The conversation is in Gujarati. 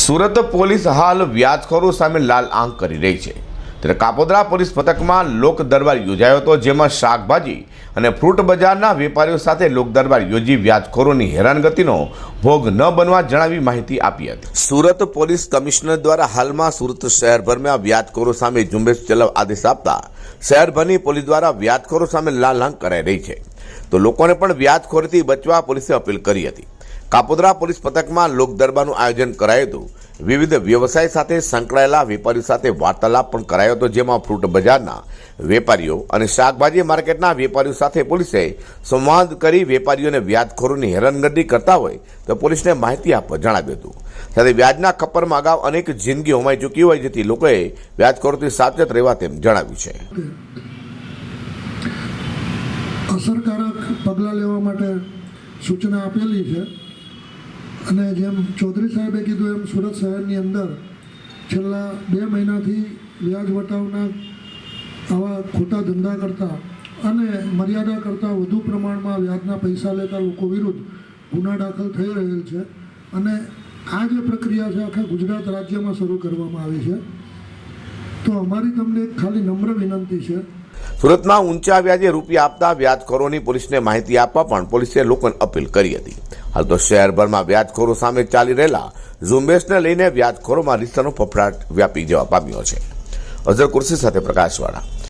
સુરત પોલીસ હાલ વ્યાજખોરો સામે લાલ આંખ કરી રહી છે. ત્યારે કાપોદ્રા પોલીસ પથકમાં લોક દરબાર યોજાયો હતો, જેમાં શાકભાજી અને ફ્રૂટ બજારના વેપારીઓ સાથે લોક દરબાર યોજી વ્યાજખોરોની હેરાનગતિનો ભોગ ન બનવા જણાવી માહિતી આપી હતી. સુરત પોલીસ કમિશનર દ્વારા હાલમાં સુરત શહેરભરમાં વ્યાજખોરો સામે ઝુંબેશ ચલાવ આદેશ આપતા શહેરભરની પોલીસ દ્વારા વ્યાજખોરો સામે લાલ આંખ કરાઈ રહી છે. તો લોકોને પણ વ્યાજખોરીથી બચવા પોલીસે અપીલ કરી હતી. કાપોદ્રા પોલીસ પથકમાં લોક દરબારનું આયોજન કરાયું હતું. વિવિધ વ્યવસાય સાથે સંકળાયેલા વેપારીઓ સાથે વાર્તાલાપ પણ કરાયો હતો, જેમાં ફ્રૂટ બજારના વેપારીઓ અને શાકભાજી માર્કેટના વેપારીઓ સાથે પોલીસે સંવાદ કરી વેપારીઓને વ્યાજખોરોની હેરાનગતિ કરતા હોય તો પોલીસને માહિતી આપવા જણાવ્યું હતું. સાથે વ્યાજના ખપ્પરમાં અગાઉ અનેક જિંદગી હોમાઈ ચૂકી હોય, જેથી લોકોએ વ્યાજખોરોથી સાવચેત રહેવા તેમ જણાવ્યું છે. અસરકારક પગલાં લેવા માટે સૂચના આપેલી છે. અને જેમ ચૌધરી સાહેબે કીધું એમ સુરત શહેરની અંદર છેલ્લા બે મહિનાથી વ્યાજ વટાવના આવા ખોટા ધંધા કરતા અને મર્યાદા કરતાં વધુ પ્રમાણમાં વ્યાજના પૈસા લેતા લોકો વિરુદ્ધ ગુના દાખલ થઈ રહેલ છે. અને આ જે પ્રક્રિયા છે આખા ગુજરાત રાજ્યમાં શરૂ કરવામાં આવી છે. તો અમારી તમને ખાલી નમ્ર વિનંતી છે સુરતમાં ઊંચા વ્યાજે રૂપિયા આપતા વ્યાજખોરોની પોલીસને માહિતી આપવા પણ પોલીસે લોકોને અપીલ કરી હતી. હાલ તો શહેરભરમાં વ્યાજખોરો સામે ચાલી રહેલા ઝુંબેશને લઈને વ્યાજખોરોમાં રીસાનો ફફડાટ વ્યાપી જવા પામ્યો છે. અઝર કુર્સી સાથે પ્રકાશવાળા.